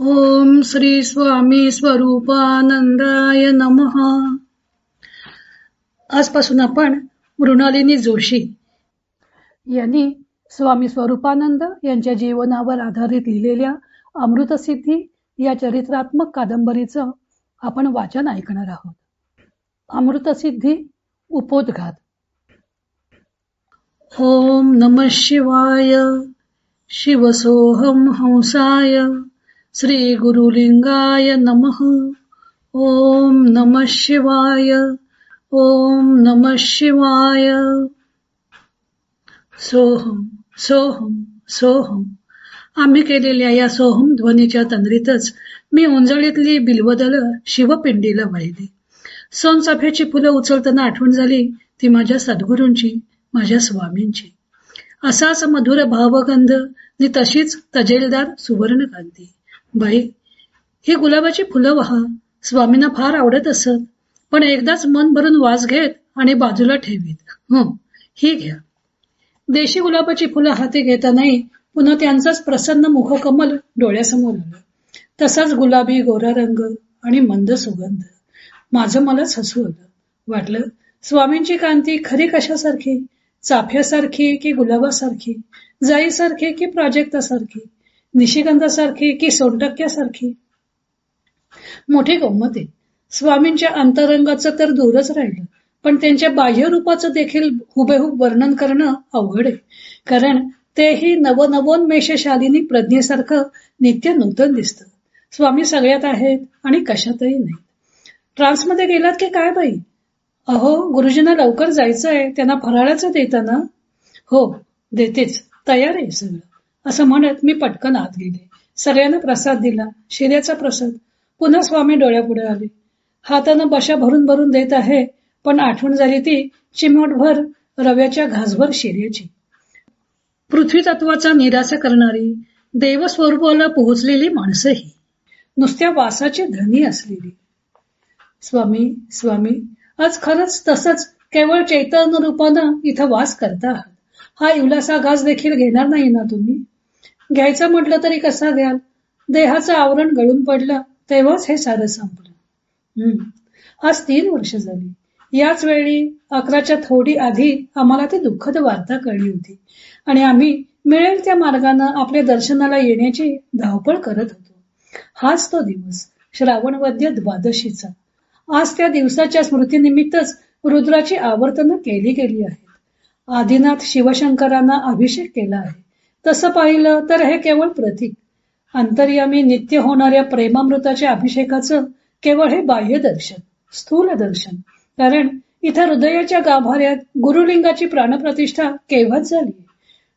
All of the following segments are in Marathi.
ओम श्री स्वामी स्वरूपानंदाय नमः. आजपासून आपण मृणालिनी जोशी यांनी स्वामी स्वरूपानंद यांच्या जीवनावर आधारित लिहिलेल्या अमृतसिद्धी या चरित्रात्मक कादंबरीचं आपण वाचन ऐकणार आहोत. अमृतसिद्धी उपोद्घात. ओम नम शिवाय. शिवसोहम हंसाय. श्री गुरुलिंगाय नमः। ओम नम शिवाय। ओम नम शिवाय। सोहम सोहम सोहम. आम्ही केलेल्या या सोहम ध्वनीच्या तंद्रीतच मी उंजळीतली बिलवदल शिवपिंडीला वाहिली. सोनचाफ्याची फुलं उचलताना आठवण झाली ती माझ्या सद्गुरूंची माझ्या स्वामींची. असाच मधुर भावगंध नि तशीच तजेलदार सुवर्णकांती बाई ही गुलाबाची फुलं वहा. स्वामींना फार आवडत असत. पण एकदाच मन भरून वास घेत आणि बाजूला ठेवीत. हं ही घ्या. देशी गुलाबाची फुलं हाती घेतानाही पुन्हा त्यांचाच प्रसन्न मुखकमल डोळ्यासमोर आला. तसाच गुलाबी गोरा रंग आणि मंद सुगंध. माझं मलाच हसू आलं. वाटलं स्वामींची कांती खरी कशासारखी? चाफ्यासारखी की गुलाबासारखी? जाईसारखी की प्राजक्तासारखी? निशिगंधासारखी की सोनटक्क्यासारखी मोठी गंमत आहे. स्वामींच्या अंतरंगाचं तर दूरच राहिलं पण त्यांच्या बाह्यरूपाचं देखील हुबेहूब वर्णन करणं अवघड आहे. कारण तेही नवनवोन्मेषशालिनी प्रज्ञेसारखं नित्य नूतन दिसतं. स्वामी सगळ्यात आहेत आणि कशातही नाही ट्रान्समध्ये गेलात की काय बाई? अहो गुरुजींना लवकर जायचंय त्यांना फराळाचं देताना? हो देतेच. तयार आहे सगळं. असं म्हणत मी पटकन आत गेले. सगळ्यांना प्रसाद दिला. शिऱ्याचा प्रसाद. पुन्हा स्वामी डोळ्यापुढे आले. हातानं बशा भरून भरून देत आहे पण आठवण झाली ती चिमटभर रव्याच्या घासभर शिर्याची. पृथ्वी तत्वाचा निराशा करणारी देवस्वरूपाला पोहोचलेली माणसंही. नुसत्या वासाची धनी असलेली. स्वामी स्वामी आज खरंच तसंच केवळ चैतन्य रूपानं इथं वास करता आहात. हा इवलासा घास देखील घेणार नाही ना तुम्ही? घ्यायचं म्हटलं तरी कसा घ्याल? देहाचं आवरण गळून पडलं तेव्हाच हे सारं संपलं. हम्म. आज तीन वर्ष झाली. याच वेळी अकराच्या थोडी आधी आम्हाला ती दुःखद वार्ता कळली होती. आणि आम्ही मिळेल त्या मार्गानं आपल्या दर्शनाला येण्याची धावपळ करत होतो. हाच तो दिवस श्रावणवद्य द्वादशीचा. आज त्या दिवसाच्या स्मृतीनिमित्तच रुद्राची आवर्तनं केली गेली आहेत. आदिनाथ शिवशंकरांना अभिषेक केला आहे. तसं पाहिलं तर हे केवळ प्रतीक. अंतर्यामी नित्य होणाऱ्या प्रेमामृताच्या अभिषेकाचं केवळ हे बाह्य दर्शन स्थूल दर्शन. कारण इथं हृदयाच्या गाभाऱ्यात गुरुलिंगाची प्राणप्रतिष्ठा केव्हाच झाली?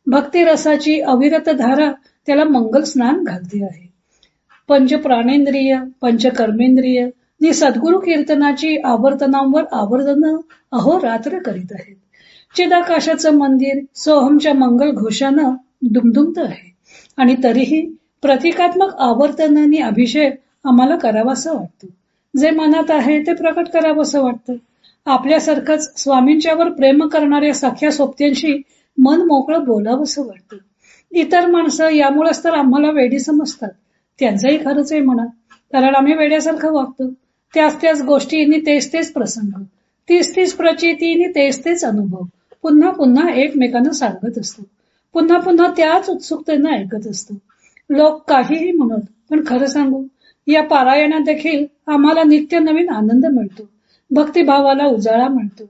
भक्तिरसाची अविरत धारा त्याला मंगल स्नान घालते आहे. पंच प्राणेंद्रिय पंच कर्मेंद्रिय नि सद्गुरु कीर्तनाची आवर्तनांवर आवर्तन अहोरात्र करीत आहेत. चिदाकाशाचं मंदिर सोहमच्या मंगल घोषानं दुमदुमत आहे. आणि तरीही प्रतिकात्मक आवर्तनाने अभिषेक आम्हाला करावासा वाटतो. जे मनात आहे ते प्रकट करावंसं वाटतं. आपल्यासारखंच स्वामींच्यावर प्रेम करणाऱ्या सख्या सोबत्यांशी मन मोकळं बोलावंसं वाटतं. इतर माणसं यामुळेच तर आम्हाला वेडी समजतात. त्यांचंही खरंच आहे म्हणा. कारण आम्ही वेड्यासारखं वागतो. त्याच त्याच गोष्टींनी तेच तेच प्रसंग. तीच तीच प्रचितीने तेच तेच अनुभव. पुन्हा पुन्हा एकमेकांना सांगत असतो. पुन्हा पुन्हा त्याच उत्सुकतेनं ऐकत असतो. लोक काहीही म्हणत पण खरं सांगू या पारायणात देखील आम्हाला नित्य नवीन आनंद मिळतो. भक्तिभावाला उजाळा मिळतो.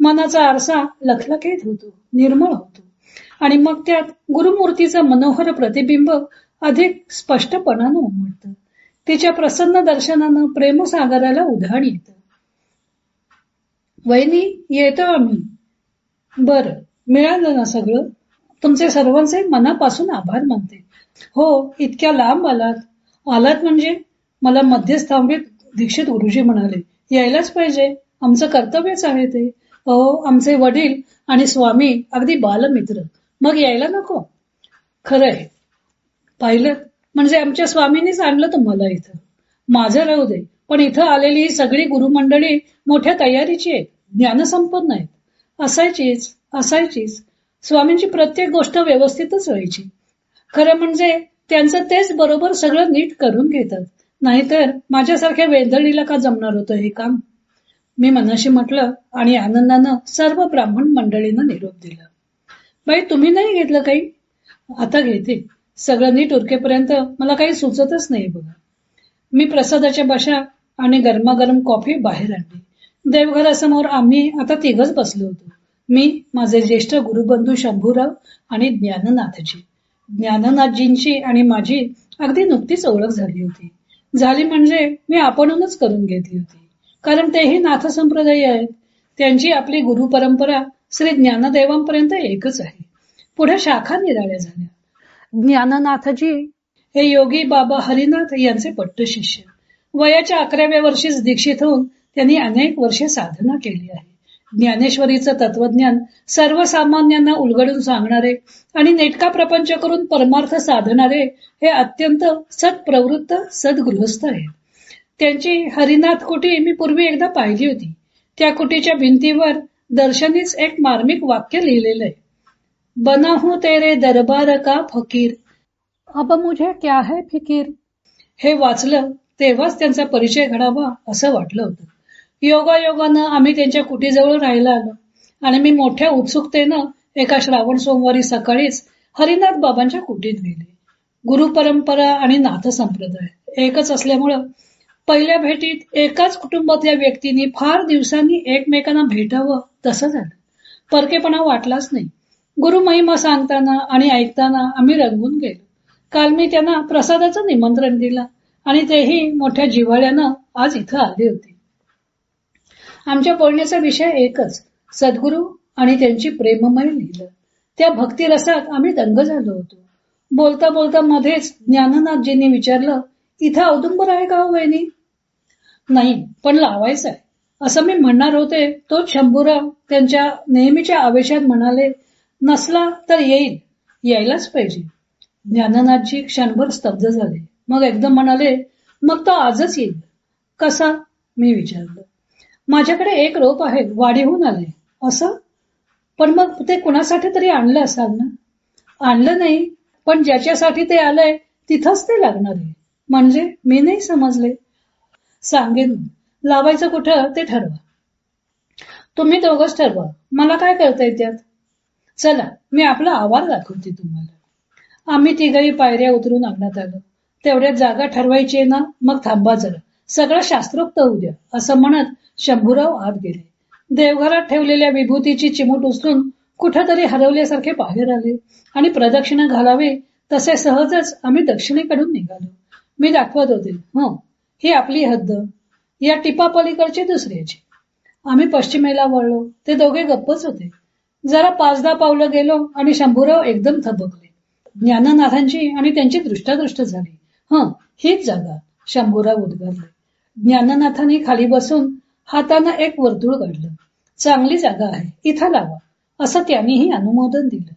मनाचा आरसा लखलखीत होतो निर्मळ होतो. आणि मग त्यात गुरुमूर्तीचं मनोहर प्रतिबिंब अधिक स्पष्टपणानं उमटतं. तिच्या प्रसन्न दर्शनानं प्रेमसागराला उधाण येत. वहिनी येतो आम्ही. बर मिळालं ना सगळं? तुमचे सर्वांचे मनापासून आभार मानते. हो इतक्या लांब आलात. आलात म्हणजे मला मध्यस्थांबित दीक्षित गुरुजी म्हणाले यायलाच पाहिजे. आमचं कर्तव्यच आहे ते. अहो आमचे वडील आणि स्वामी अगदी बालमित्र. मग यायला नको. खरंय. पाहिलं म्हणजे आमच्या स्वामींनीच आणलं तुम्हाला इथं. माझं राहू दे पण इथं आलेली ही सगळी गुरुमंडळी मोठ्या तयारीची आहेत. ज्ञानसंपन्न आहेत. असायचीच असायचीच. स्वामींची प्रत्येक गोष्ट व्यवस्थितच व्हायची. खरं म्हणजे त्यांचं तेच बरोबर सगळं नीट करून घेतात. नाहीतर माझ्यासारख्या वेंदळीला का जमणार होतं हे काम? मी मनाशी म्हटलं आणि आनंदानं सर्व ब्राह्मण मंडळीनं निरोप दिला. बाई तुम्ही नाही घेतलं काही? आता घेते. सगळं नीट उरकेपर्यंत मला काही सुचतच नाही बघा. मी प्रसादाच्या बशा आणि गरमागरम कॉफी बाहेर आणली. देवघरासमोर आम्ही आता तिघच बसलो होतो. मी माझे ज्येष्ठ गुरुबंधू शंभूराव आणि ज्ञाननाथजी. ज्ञाननाथजींची आणि माझी अगदी नुकतीच ओळख झाली होती. झाली म्हणजे मी आपणूनच करून घेतली होती. कारण तेही नाथ संप्रदायी आहेत. त्यांची आपली गुरु परंपरा श्री ज्ञानदेवांपर्यंत एकच आहे. पुढे शाखा निराळ्या झाल्या. ज्ञाननाथजी हे योगी बाबा हरिनाथ यांचे पट्ट शिष्य वयाच्या अकराव्या वर्षीच दीक्षित होऊन त्यांनी अनेक वर्षे साधना केली आहे. ज्ञानेश्वरीचं तत्वज्ञान सर्वसामान्यांना उलगडून सांगणारे आणि नेटका प्रपंच करून परमार्थ साधणारे हे अत्यंत सत्प्रवृत्त सद्गृहस्थ आहेत. त्यांची हरिनाथ कुटी मी पूर्वी एकदा पाहिली होती. त्या कुटीच्या भिंतीवर दर्शनीच एक मार्मिक वाक्य लिहिलेलं आहे. बना हूं तेरे दरबार का फकीर? अब मुझे क्या है फिकीर? हे वाचलं तेव्हाच त्यांचा परिचय घडावा असं वाटलं होतं. योगायोगानं आम्ही त्यांच्या कुटीजवळ राहायला आलो. आणि मी मोठ्या उत्सुकतेनं एका श्रावण सोमवारी सकाळीच हरिनाथ बाबांच्या कुटीत गेले. गुरु परंपरा आणि नाथ संप्रदाय एकच असल्यामुळं पहिल्या भेटीत एकाच कुटुंबातल्या व्यक्तींनी फार दिवसांनी एकमेकांना भेटावं तसं झालं. परकेपणा वाटलाच नाही. गुरु महिमा सांगताना आणि ऐकताना आम्ही रंगून गेलो. काल मी त्यांना प्रसादाचं निमंत्रण दिलं आणि तेही मोठ्या जिव्हाळ्यानं आज इथं आले होते. आमच्या बोलण्याचा विषय एकच. सद्गुरू आणि त्यांची प्रेममय लिहिलं. त्या भक्तिरसात आम्ही दंग झालो होतो. बोलता बोलता मध्येच ज्ञाननाथजींनी विचारलं इथं औदुंबर आहे का हो, वहिनी? नाही पण लावायचं आहे. असं मी म्हणणार होते तो शंभूराव त्यांच्या नेहमीच्या आवेशात म्हणाले नसला तर येईल यायलाच पाहिजे. ज्ञाननाथजी क्षणभर स्तब्ध झाले. मग एकदम म्हणाले मग तो आजच येईल. कसा? मी विचारलं. माझ्याकडे एक रोप आहे वाढीहून आले असं? पण मग ते कुणासाठी तरी आणलं असाल ना? आणलं नाही पण ज्याच्यासाठी ते आलंय तिथंच ते लागणार आहे. म्हणजे मी नाही समजले. सांगेन. लावायचं कुठं ते ठरवा. तुम्ही दोघच ठरवा. मला काय करता त्यात? चला मी आपला आवाज दाखवते तुम्हाला. आम्ही तिघही पायऱ्या उतरून अंगणात आलो. तेवढ्यात जागा ठरवायची ना? मग थांबा जरा. सगळं शास्त्रोक्त होऊ द्या. असं म्हणत शंभूराव आत गेले. देवघरात ठेवलेल्या विभूतीची चिमूट उचलून कुठेतरी हरवल्यासारखे बाहेर आले आणि प्रदक्षिणा घालावे तसे सहजच आम्ही दक्षिणेकडून निघालो. मी दाखवत होते हो ही आपली हद्द. या टिपा पलीकडची दुसऱ्याची. आम्ही पश्चिमेला वळलो. ते दोघे गप्पच होते. जरा पाच दहा पावलं गेलो आणि शंभूराव एकदम थबकले. ज्ञाननाथांची आणि त्यांची दृष्टादृष्ट झाली. हं हीच जागा. शंभूराव उद्गारले. ज्ञाननाथांनी खाली बसून हातानं एक वर्तुळ काढलं. चांगली जागा आहे इथं लावा असं त्यांनीही अनुमोदन दिलं.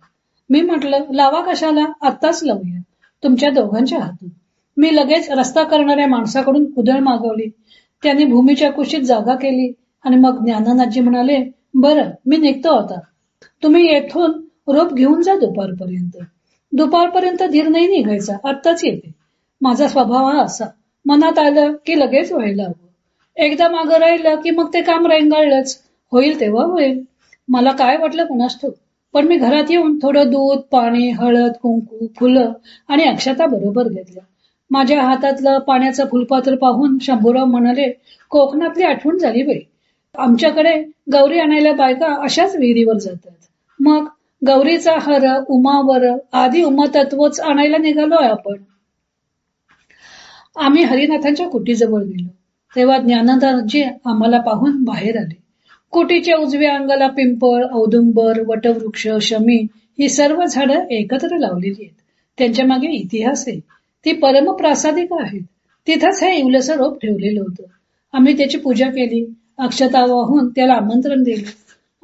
मी म्हटलं लावा कशाला? आत्ताच लावूया. तुमच्या दोघांच्या हातून. मी लगेच रस्ता करणाऱ्या माणसाकडून कुदळ मागवली. त्यांनी भूमीच्या कुशीत जागा केली आणि मग ज्ञाननाथजी म्हणाले बरं मी निघतो आता. तुम्ही येथून रोप घेऊन जा दुपारपर्यंत. दुपारपर्यंत धीर नाही निघायचा आत्ताच येते. माझा स्वभाव हा असा. मनात आलं की लगेच व्हायला हवं. एकदा मागं राहिलं की मग ते काम रेंगाळलंच. होईल तेव्हा होईल. मला काय वाटलं कुणास ठाऊक. पण मी घरात येऊन थोडं दूध पाणी हळद कुंकू फुलं आणि अक्षता बरोबर घेतलं माझ्या हातातलं पाण्याचं फुलपात्र पाहून शंभूराव म्हणाले कोकणातली आठवण झाली बाई. आमच्याकडे गौरी आणायला बायका अशाच विहिरीवर जातात. मग गौरीचा हर उमावर आदी उमातत्वच आणायला निघालोय आपण. आम्ही हरिनाथांच्या कुटीजवळ गेलो. तेव्हा ज्ञानदाजी आम्हाला पाहून बाहेर आले. कुटीच्या उजव्या अंगाला पिंपळ औदुंबर वटवृक्ष शमी ही सर्व झाडं एकत्र लावलेली आहेत. त्यांच्या मागे इतिहास आहे. ती परमप्रासादिक आहेत. तिथंच हे इवलस रोप ठेवलेलं होतं. आम्ही त्याची पूजा केली. अक्षता वाहून त्याला आमंत्रण दिलं.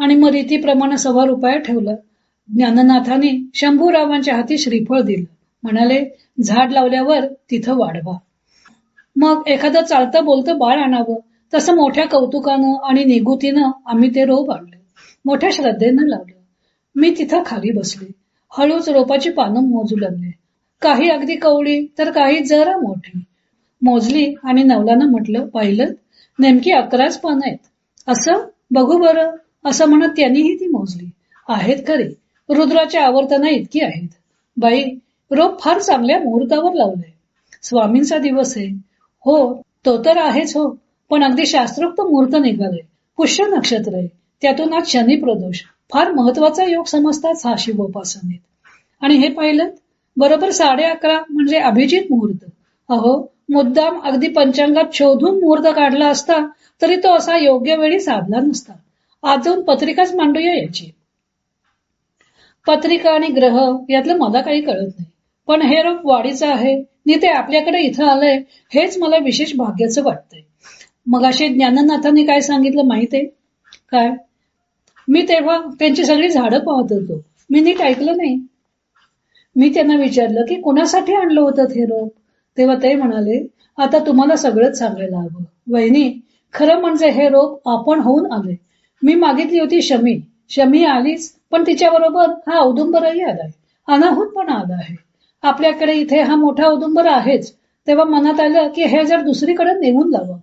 आणि मग रीतीप्रमाणे सव्वा रुपया ठेवलं. ज्ञाननाथाने शंभूरावांच्या हाती श्रीफळ दिलं. म्हणाले झाड लावल्यावर तिथं वाढवा. मग एखादं चालतं बोलतं बाळ आणावं. तसं मोठ्या कौतुकानं आणि निगुतीनं आम्ही ते रोप आणलं. मोठ्या श्रद्धेनं लावलं. मी तिथं खाली बसले. हळूच रोपाची पानं मोजू लागले. काही अगदी कवळी तर काही जरा मोठी. मोजली आणि नवलानं म्हटलं पाहिलं? नेमकी अकराच पानं आहेत. असं? बघू बरं. असं म्हणत त्यांनीही ती मोजली. आहेत खरी. रुद्राच्या आवर्तना इतकी आहेत. बाई रोप फार चांगल्या मुहूर्तावर लावलंय. स्वामींचा दिवस आहे. हो तो तर आहेच हो. पण अगदी शास्त्रोक्त मुहूर्त निघाले. पुष्य नक्षत्र आहे त्यातून आज शनी प्रदोष. फार महत्त्वाचा योग समजतात हा शिवोपासनेत आणि हे पाहिलं बरोबर साडे अकरा म्हणजे अभिजित मुहूर्त. अहो मुद्दाम अगदी पंचांगात शोधून मुहूर्त काढला असता तरी तो असा योग्य वेळी साधला नसता. आज जाऊन पत्रिकाच मांडूया याची. पत्रिका आणि ग्रह यातलं मला काही कळत नाही. पण हे रोप वाढीचं आहे. नि ते आपल्याकडे इथं आलंय. हेच मला विशेष भाग्याचं वाटतंय. मग असे ज्ञाननाथांनी काय सांगितलं माहितीये? काय? मी तेव्हा त्यांची सगळी झाडं पाहत होतो. मी नीट ऐकलं नाही. मी त्यांना विचारलं की कोणासाठी आणलं होतं हे रोप तेव्हा ते म्हणाले आता तुम्हाला सगळंच सांगायला हवं. वहिनी खरं म्हणजे हे रोप आपण होऊन आले मी मागितली होती शमी. शमी आलीच पण तिच्या बरोबर हा औदुंबरही आलाय. अनाहूत पण आला आहे. आपल्याकडे इथे हा मोठा औदुंबर आहेच. तेव्हा मनात आलं की हे जर दुसरीकडे नेऊन लावावं.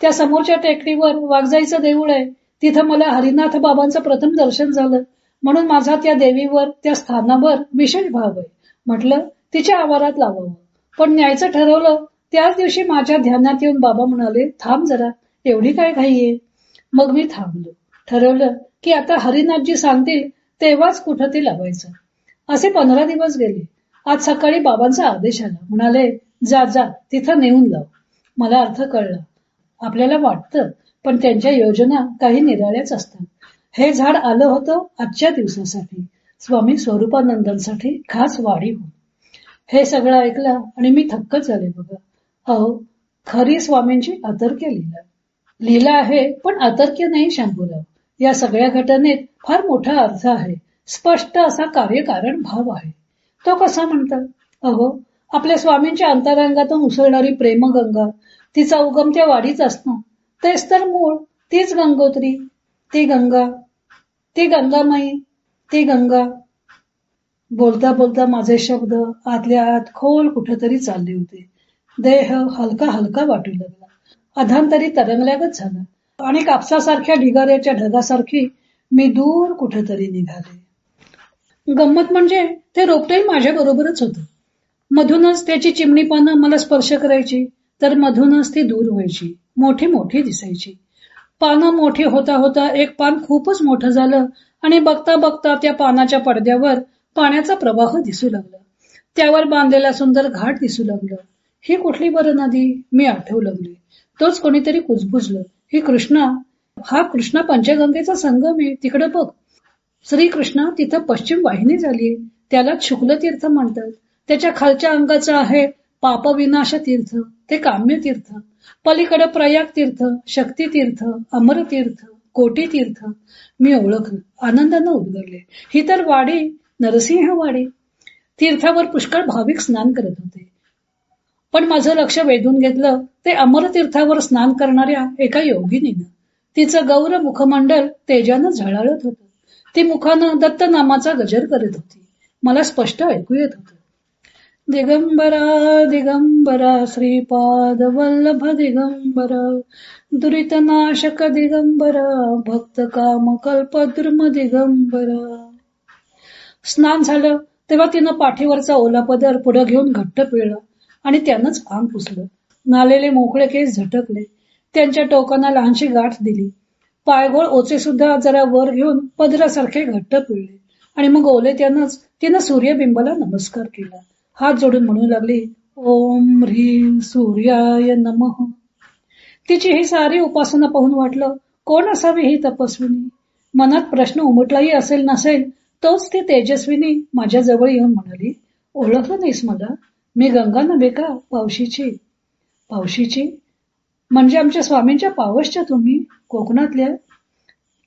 त्या समोरच्या टेकडीवर वाघजाईचं देऊळ आहे. तिथं मला हरिनाथ बाबांचं प्रथम दर्शन झालं. म्हणून माझा त्या देवीवर त्या स्थानावर विशेष भाव आहे. म्हटलं तिच्या आवारात लावावं. पण न्यायचं ठरवलं त्याच दिवशी माझ्या ध्यानात येऊन बाबा म्हणाले थांब जरा एवढी काय घाई आहे मग मी थांबलो. ठरवलं की आता हरिनाथजी सांगतील तेव्हाच कुठं ते लावायचं. असे पंधरा दिवस गेले. आज सकाळी बाबांचा आदेश आला. म्हणाले जा जा तिथं नेऊन लाव. मला अर्थ कळला. आपल्याला वाटतं पण त्यांच्या योजना काही निराळ्याच असतात. हे झाड आलं होतं आजच्या दिवसासाठी. स्वामी स्वरूपानंदांसाठी खास वाढी हे सगळं ऐकलं आणि मी थक्कच झाले बघा. अहो खरी स्वामींची अतर्क्य लिहिला लिहिला आहे पण अतर्क्य नाही शंभूराव. या सगळ्या घटनेत फार मोठा अर्थ आहे. स्पष्ट असा कार्यकारण भाव आहे. तो कसा म्हणतात अहो आपल्या स्वामींच्या अंतरंगातून उसळणारी प्रेमगंगा तिचा उगम त्या वाढीच असणं तेच तर मूळ तीच गंगोत्री. ती गंगा ती गंगामाई ती गंगा. बोलता बोलता माझे शब्द आतल्या आत खोल कुठेतरी चालले होते. देह हलका हलका वाटू लागला. अधांतरी तरंगल्यागत झाला. आणि कापसासारख्या ढिगाऱ्याच्या ढगासारखी मी दूर कुठेतरी निघाले. गंमत म्हणजे ते रोपटही माझ्या बरोबरच होत. मधूनच त्याची चिमणी पानं मला स्पर्श करायची तर मधूनच ती दूर व्हायची मोठी मोठी दिसायची. पानं मोठी होता होता एक पान खूपच मोठं झालं आणि बघता बघता त्या पानाच्या पडद्यावर पाण्याचा प्रवाह दिसू लागला. त्यावर बांधलेला सुंदर घाट दिसू लागलं. ही कुठली बरं नदी मी आठवू लागले. तोच कोणीतरी कुजबुजलं. ही कृष्णा हा कृष्णा पंचगंगेचा संगम आहे. तिकडे बघ. श्रीकृष्ण तिथं पश्चिम वाहिनी झाली त्याला शुक्ल तीर्थ म्हणतात. त्याच्या खालच्या अंगाचं आहे पापविनाश तीर्थ ते काम्य तीर्थ पलीकडे प्रयाग तीर्थ शक्ती तीर्थ अमर तीर्थ कोटी तीर्थ मी ओळखलं आनंदानं उद्गरले ही तर वाडी नरसिंह वाडी तीर्थावर पुष्कळ भाविक स्नान करत होते. पण माझं लक्ष वेधून घेतलं ते अमर तीर्थावर स्नान करणाऱ्या एका योगिनीनं. तिचं गौर मुखमंडल तेजानं झळाळत होतं. ती मुखानं दत्त नामाचा गजर करत होती. मला स्पष्ट ऐकू येत होत. दिगंबरा दिगंबरा श्रीपाद वल्लभ दिगंबरा दुरितनाशक दिगंबरा भक्त काम कल्प दुर्म दिगंबरा. स्नान झालं तेव्हा तिनं पाठीवरचा ओला पदर पुढे घेऊन घट्ट पिळला आणि त्यानंच अंग पुसलं. नालेले मोकळे केस झटकले. त्यांच्या टोकांना लहानशी गाठ दिली. पायगोळ ओचे सुद्धा जरा वर घेऊन पदरासारखे घट्ट पिळले. आणि मग ओले त्यानंच तिनं सूर्यबिंबाला नमस्कार केला. हात जोडून म्हणू लागली ओम ह्रीम सूर्याय नमः. तिची ही सारी उपासना पाहून वाटलं कोण असावी ही तपस्विनी? मनात प्रश्न उमटलाही असेल नसेल तोच ती तेजस्विनी माझ्या जवळ येऊन म्हणाली ओळखलं नाहीस मला? मी गंगा नव्हे का पावशीची? पावशीची? म्हणजे आमच्या स्वामींच्या पावसच्या तुम्ही कोकणातल्या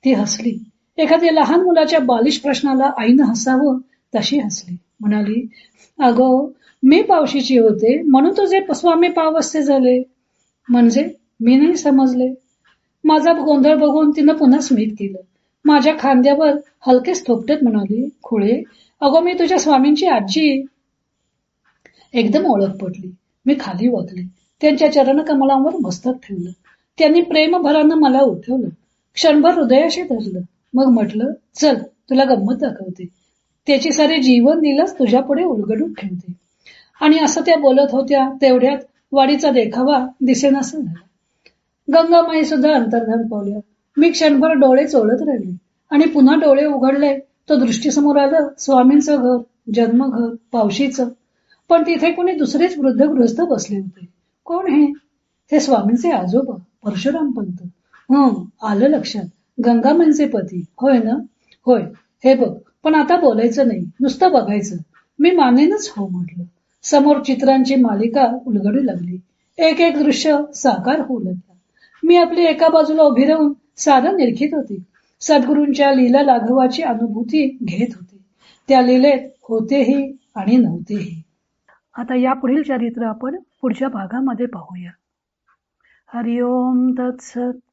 ती हसली. एखाद्या लहान मुलाच्या बालिश प्रश्नाला आईनं हसावं तशी हसली. म्हणाली अगो मी पावशीची होते म्हणून तुझे स्वामी पावसचे झाले. म्हणजे मी नाही समजले. माझा गोंधळ बघून तिनं पुन्हा स्मित केलं. माझ्या खांद्यावर हलकेच थोपटत म्हणाली खुळे अगो मी तुझ्या स्वामींची आजी. एकदम ओळख पडली मी खाली वाकले त्यांच्या चरणकमलांवर मस्तक ठेवलं. त्यांनी प्रेमभरानं मला उठवलं. क्षणभर हृदयाशी धरलं. मग म्हटलं चल तुला गंमत दाखवते. त्याची सारे जीवन दिलंच तुझ्या पुढे उलगडून ठेवते. आणि असं त्या बोलत होत्या तेवढ्यात वाडीचा देखावा दिसेनासं झाला. गंगामाई सुद्धा अंतर्धान पावल्या. मी क्षणभर डोळे चोळत राहिले. आणि पुन्हा डोळे उघडले. तो दृष्टीसमोर आलं स्वामींचं घर जन्मघर पावशीचं. पण तिथे कोणी दुसरेच वृद्ध गृहस्थ बसले होते. कोण हे हे स्वामींचे आजोबा परशुराम पंत हं आलं लक्षात. गंगामाईंचे म्हणजे पती. होय ना? होय. हे बघ पण आता बोलायचं नाही. नुसतं बघायचं. मी मानेनच हो म्हटलं. समोर चित्रांची मालिका उलगडू लागली. एक एक दृश्य साकार होऊ लागला. मी आपली एका बाजूला उभी राहून साधं निरखित होती. सद्गुरूंच्या लीला लाघवाची अनुभूती घेत होती. त्या लीलेत होतेही आणि नव्हतेही. आता या पुढील चरित्र आपण पुढच्या भागामध्ये पाहूया. हरिओम तत्सत.